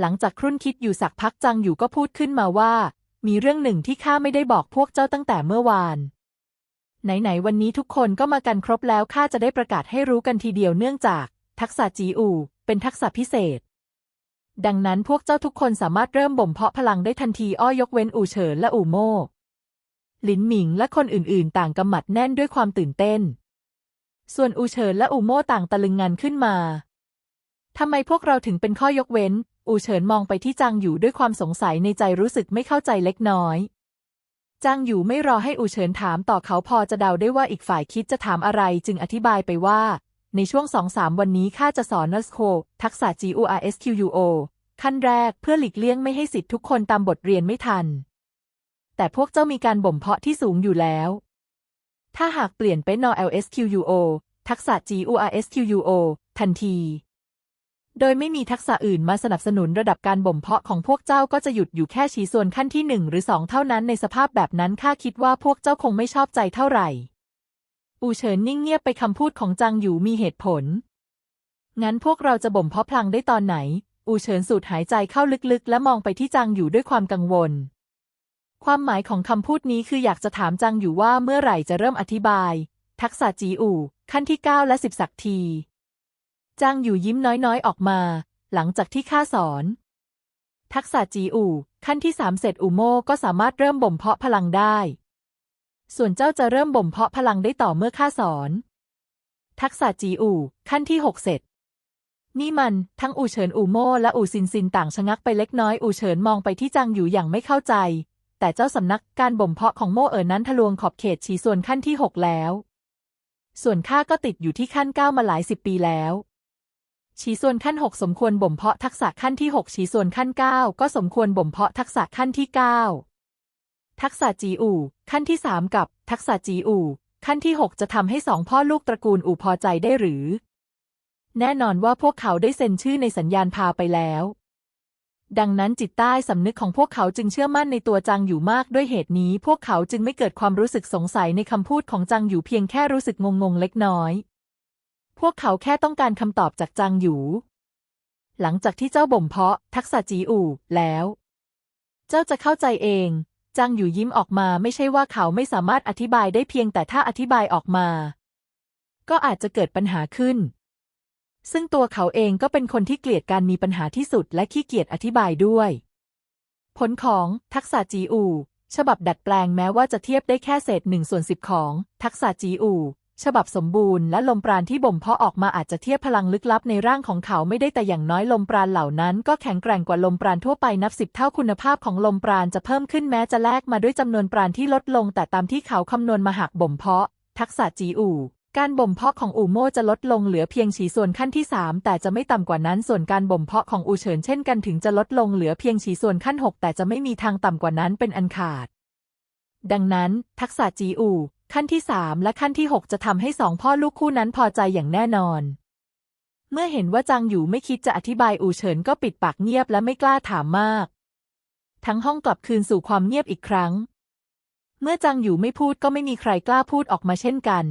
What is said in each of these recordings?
หลังจากครุ่นคิดอยู่สักพักจังอยู่ก็พูดขึ้นมาว่า มีเรื่องหนึ่งที่ข้าไม่ได้บอกพวกเจ้าตั้งแต่เมื่อวาน ไหนๆวันนี้ทุกคนก็มากันครบแล้วข้าจะได้ประกาศให้รู้กันทีเดียวเนื่องจาก ทักษะจีอู เป็นทักษะพิเศษ ดังนั้นพวกเจ้าทุกคนสามารถเริ่มบ่มเพาะพลังได้ทันทีอ้อยกเว้นอู่เฉินและอู่โม่หลินหมิงและคนอื่นๆ ต่างกำหมัดแน่นด้วยความตื่นเต้น ส่วนอูเฉินและอูโม่ต่างตะลึงงันขึ้นมา ทำไมพวกเราถึงเป็นข้อยกเว้น อูเฉินมองไปที่จางอยู่ด้วยความสงสัยในใจรู้สึกไม่เข้าใจเล็กน้อยจางอยู่ไม่รอให้อูเฉินถามต่อเขาพอจะเดาได้ว่าอีกฝ่ายคิดจะถามอะไรจึงอธิบายไปว่า ในช่วงสองสามวันนี้ข้าจะสอนนัสโค ทักษะ GURSQUO ขั้นแรกเพื่อหลีกเลี่ยงไม่ให้สิทธิ์ทุกคนตามบทเรียนไม่ทัน แต่พวกเจ้ามีการบ่มเพาะที่สูงอยู่แล้ว ถ้าหากเปลี่ยนเป็น N L S Q U O ทักษะ GURSQUO ทันที โดยไม่มีทักษะอื่นมาสนับสนุนระดับการบ่มเพาะของพวกเจ้าก็จะหยุดอยู่แค่ชีส่วนขั้นที่หนึ่งหรือสองเท่านั้นในสภาพแบบนั้นข้าคิดว่าพวกเจ้าคงไม่ชอบใจเท่าไหร่ อูเฉินนิ่งเงียบไปคำพูดของจางอยู่มีเหตุผล งั้นพวกเราจะบ่มเพาะพลังได้ตอนไหน อูเฉินสูดหายใจเข้าลึกๆ และมองไปที่จางอยู่ด้วยความกังวล ความหมายของคำพูดนี้คืออยากจะถามจางอยู่ว่าเมื่อไหร่จะเริ่มอธิบาย ทักษะจีอู่ขั้นที่เก้าและสิบสักที จางอยู่ยิ้มน้อยๆออกมา หลังจากที่ข้าสอน ทักษะจีอู่ ขั้นที่สามเสร็จอูโม่ก็สามารถเริ่มบ่มเพาะพลังได้ ส่วนเจ้าจะเริ่มบ่มเพาะพลังได้ต่อเมื่อข้าสอน ทักษะจีอู่ ขั้นที่หกเสร็จ นี่มันทั้งอูเฉินอูโม่และอูซินซินต่างชะงักไปเล็กน้อยอูเฉินมองไปที่จางอยู่อย่างไม่เข้าใจ แต่เจ้าสำนักการบ่มเพาะของโม่เอ๋อนั้นทะลวงขอบเขตฉีส่วนขั้นที่หกแล้วส่วนข้าก็ติดอยู่ที่ขั้นเก้ามาหลายสิบปีแล้ว ฉีส่วนขั้นหกสมควรบ่มเพาะทักษะขั้นที่หกฉีส่วนขั้นเก้าก็สมควรบ่มเพาะทักษะขั้นที่เก้าทักษะจีอู่ ขั้นที่สามกับ ทักษะจีอู่ ขั้นที่หกจะทำให้สองพ่อลูกตระกูลอู่พอใจได้หรือ แน่นอนว่าพวกเขาได้เซ็นชื่อในสัญญาณพาไปแล้ว ดังนั้นจิตใต้สำนึกของพวกเขาจึงเชื่อมั่นในตัวจังอยู่มากด้วยเหตุนี้ พวกเขาจึงไม่เกิดความรู้สึกสงสัยในคำพูดของจังอยู่เพียงแค่รู้สึกงงๆเล็กน้อย พวกเขาแค่ต้องการคำตอบจากจังอยู่หลังจากที่เจ้าบ่มเพาะทักษะจีอู่แล้ว เจ้าจะเข้าใจเองจังอยู่ยิ้มออกมาไม่ใช่ว่าเขาไม่สามารถอธิบายได้เพียงแต่ถ้าอธิบายออกมา ก็อาจจะเกิดปัญหาขึ้น ซึ่งตัวเขาเองก็เป็นคนที่เกลียดการมีปัญหาที่สุดและขี้เกียจอธิบายด้วย ผลของทักษะจีอูฉบับดัดแปลงแม้ว่าจะเทียบได้แค่เศษหนึ่งส่วนสิบของ ทักษะจีอู ฉบับสมบูรณ์และลมปราณที่บ่มเพาะออกมาอาจจะเทียบพลังลึกลับในร่างของเขาไม่ได้แต่อย่างน้อยลมปราณเหล่านั้น ก็แข็งแกร่งกว่าลมปราณทั่วไปนับสิบเท่าคุณภาพของลมปราณจะเพิ่มขึ้นแม้จะแลกมาด้วยจำนวนปราณที่ลดลง แต่ตามที่เขาคำนวณมาหากบ่มเพาะ ทักษะจีอูการบ่มเพาะของอูโมจะลดลงเหลือเพียงฉีส่วนขั้นที่สามแต่จะไม่ต่ำกว่านั้น ส่วนการบ่มเพาะของอูเฉินเช่นกันถึงจะลดลงเหลือเพียงฉีส่วนขั้นหกแต่จะไม่มีทางต่ำกว่านั้นเป็นอันขาด ดังนั้น ทักษะจีอู ขั้นที่สามและขั้นที่หกจะทำให้สองพ่อลูกคู่นั้นพอใจอย่างแน่นอน เมื่อเห็นว่าจางอยู่ไม่คิดจะอธิบายอูเฉินก็ปิดปากเงียบและไม่กล้าถามมาก ทั้งห้องกลับคืนสู่ความเงียบอีกครั้ง เมื่อจางอยู่ไม่พูดก็ไม่มีใครกล้าพูดออกมาเช่นกัน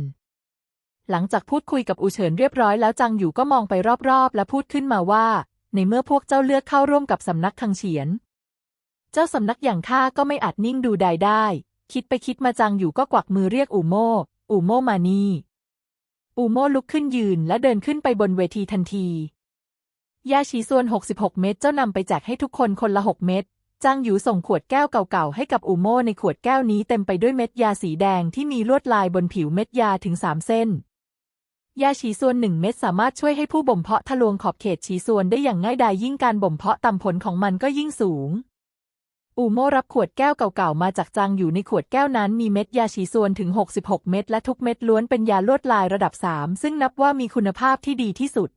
หลังจากพูดคุยกับอูเฉินเรียบร้อยแล้วจางอยู่ก็มองไปรอบๆ และพูดขึ้นมาว่า ในเมื่อพวกเจ้าเลือกเข้าร่วมกับสำนักคังเฉียน เจ้าสำนักอย่างข้าก็ไม่อาจนิ่งดูใดได้ คิดไปคิดมาจางอยู่ก็กวักมือเรียกอูโม่อูโม่มานี่ อูโม่ลุกขึ้นยืนและเดินขึ้นไปบนเวทีทันที ยาชีส่วน 66 เม็ดเจ้านำไปแจกให้ทุกคนคนละ 6 เม็ดจางหยูส่งขวดแก้วเก่าๆ ให้กับอูโม่ในขวดแก้วนี้เต็มไปด้วยเม็ดยาสีแดงที่มีลวดลายบนผิวเม็ดยาถึง3เส้น ยาฉีส่วนหนึ่งเม็ดสามารถช่วยให้ผู้บ่มเพาะทะลวงขอบเขตฉีส่วนได้อย่างง่ายดายยิ่งการบ่มเพาะต่ำผลของมันก็ยิ่งสูง อูโม่รับขวดแก้วเก่าๆ มาจากจางอยู่ในขวดแก้วนั้นมีเม็ดยาฉีส่วนถึง 66 เม็ดและทุกเม็ดล้วนเป็นยาลวดลายระดับ 3 ซึ่งนับว่ามีคุณภาพที่ดีที่สุด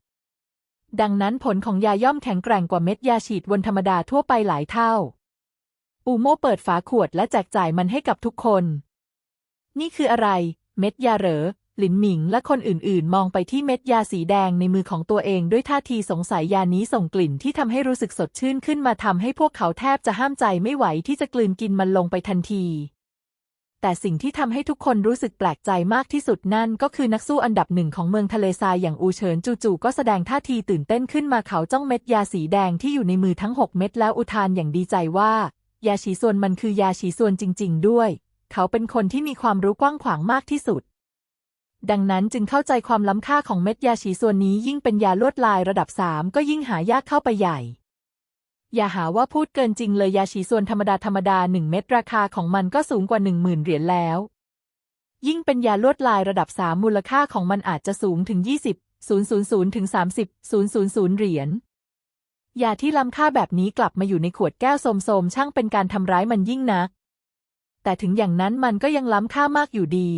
ดังนั้นผลของยาย่อมแข็งแกร่งกว่าเม็ดยาฉีดวนธรรมดาทั่วไปหลายเท่า อูโม่เปิดฝาขวดและแจกจ่ายมันให้กับทุกคน นี่คืออะไร เม็ดยาเหรอ หลินหมิงและคนอื่นๆ มองไปที่เม็ดยาสีแดงในมือของตัวเองด้วยท่าทีสงสัยยานี้ส่งกลิ่นที่ทำให้รู้สึกสดชื่นขึ้นมาทำให้พวกเขาแทบจะห้ามใจไม่ไหวที่จะกลืนกินมันลงไปทันที แต่สิ่งที่ทำให้ทุกคนรู้สึกแปลกใจมากที่สุดนั่นก็คือนักสู้อันดับหนึ่งของเมืองทะเลทรายอย่างอูเฉินจู่ๆก็แสดงท่าทีตื่นเต้นขึ้นมาเขาจ้องเม็ดยาสีแดงที่อยู่ในมือทั้งหกเม็ดแล้วอุทานอย่างดีใจว่า ยาฉีส่วนมันคือยาฉีส่วนจริง ๆ ด้วย เขาเป็นคนที่มีความรู้กว้างขวางมากที่สุด ดังนั้นจึงเข้าใจความล้ำค่าของเม็ดยาฉีส่วนนี้ยิ่งเป็นยาลวดลายระดับสามก็ยิ่งหายากเข้าไปใหญ่ อย่าหาว่าพูดเกินจริงเลยยาฉีส่วนธรรมดาธรรมดาหนึ่งเม็ดราคาของมันก็สูงกว่าหนึ่งหมื่นเหรียญแล้ว ยิ่งเป็นยาลวดลายระดับสามมูลค่าของมันอาจจะสูงถึง 20 000ถึง30 000 เหรียญยาที่ล้ำค่าแบบนี้กลับมาอยู่ในขวดแก้วโสมๆช่างเป็นการทำร้ายมันยิ่งนัก แต่ถึงอย่างนั้นมันก็ยังล้ำค่ามากอยู่ดี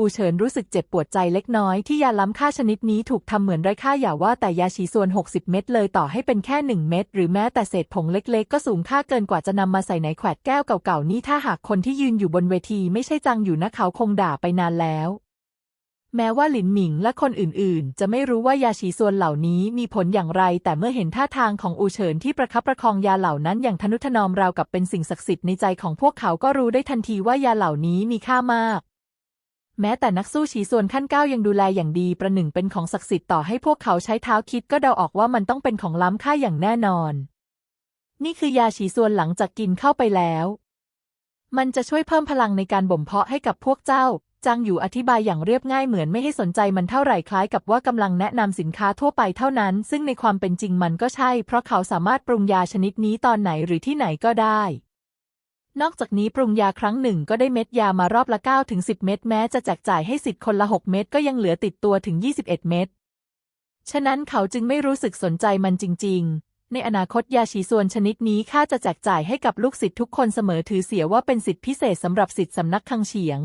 อูเฉินรู้สึกเจ็บปวดใจเล็กน้อยที่ยาล้ำค่าชนิดนี้ถูกทำเหมือนไร้ค่าอย่าว่าแต่ยาฉีส่วน 60 เม็ดเลยต่อให้เป็นแค่ 1 เม็ดหรือแม้แต่เศษผงเล็กๆ ก็สูงค่าเกินกว่าจะนำมาใส่ในแขวดแก้วเก่าๆนี้ถ้าหากคนที่ยืนอยู่บนเวทีไม่ใช่จังอยู่นะเขาคงด่าไปนานแล้วแม้ว่าหลินหมิงและคนอื่น ๆ จะไม่รู้ว่ายาฉีส่วนเหล่านี้มีผลอย่างไร แต่เมื่อเห็นท่าทางของอูเฉินที่ประคับประคองยาเหล่านั้นอย่างทนุถนอมราวกับเป็นสิ่งศักดิ์สิทธิ์ในใจของพวกเขาก็รู้ได้ทันทีว่ายาเหล่านี้มีค่ามาก แม้แต่นักสู้ฉีส่วนขั้นเก้ายังดูแลอย่างดีประหนึ่งเป็นของศักดิ์สิทธิ์ต่อให้พวกเขาใช้เท้าคิดก็เดาออกว่ามันต้องเป็นของล้ำค่าอย่างแน่นอน นี่คือยาฉีส่วนหลังจากกินเข้าไปแล้ว มันจะช่วยเพิ่มพลังในการบ่มเพาะให้กับพวกเจ้าจางอยู่อธิบายอย่างเรียบง่ายเหมือนไม่ให้สนใจมันเท่าไหร่คล้ายกับว่ากำลังแนะนำสินค้าทั่วไปเท่านั้น ซึ่งในความเป็นจริงมันก็ใช่ เพราะเขาสามารถปรุงยาชนิดนี้ตอนไหนหรือที่ไหนก็ได้ นอกจากนี้ปรุงยาครั้งหนึ่งก็ได้เม็ดยามารอบละ9ถึง10 เม็ดแม้จะแจกจ่ายให้สิทธิ์คนละ 6 เม็ดก็ยังเหลือติดตัวถึง 21 เม็ด ฉะนั้นเขาจึงไม่รู้สึกสนใจมันจริง ๆ ในอนาคตยาฉีส่วนชนิดนี้ข้าจะแจกจ่ายให้กับลูกศิษย์ทุกคนเสมอถือเสียว่าเป็นสิทธิพิเศษสำหรับสิทธิสำนักคังเฉียง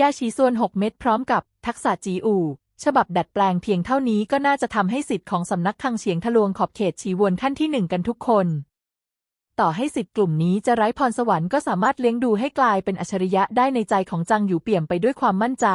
ยาฉีส่วน 6 เม็ดพร้อมกับ ทักษะจีอูฉบับดัดแปลงเพียงเท่านี้ก็น่าจะทำให้สิทธิ์ของสำนักคังเฉียงทะลวงขอบเขตฉีวนขั้นที่หนึ่งกันทุกคน ต่อให้สิทธิ์กลุ่มนี้จะไร้พรสวรรค์ก็สามารถเลี้ยงดูให้กลายเป็นอัจฉริยะได้ในใจของจังอยู่เปี่ยมไปด้วยความมั่นใจ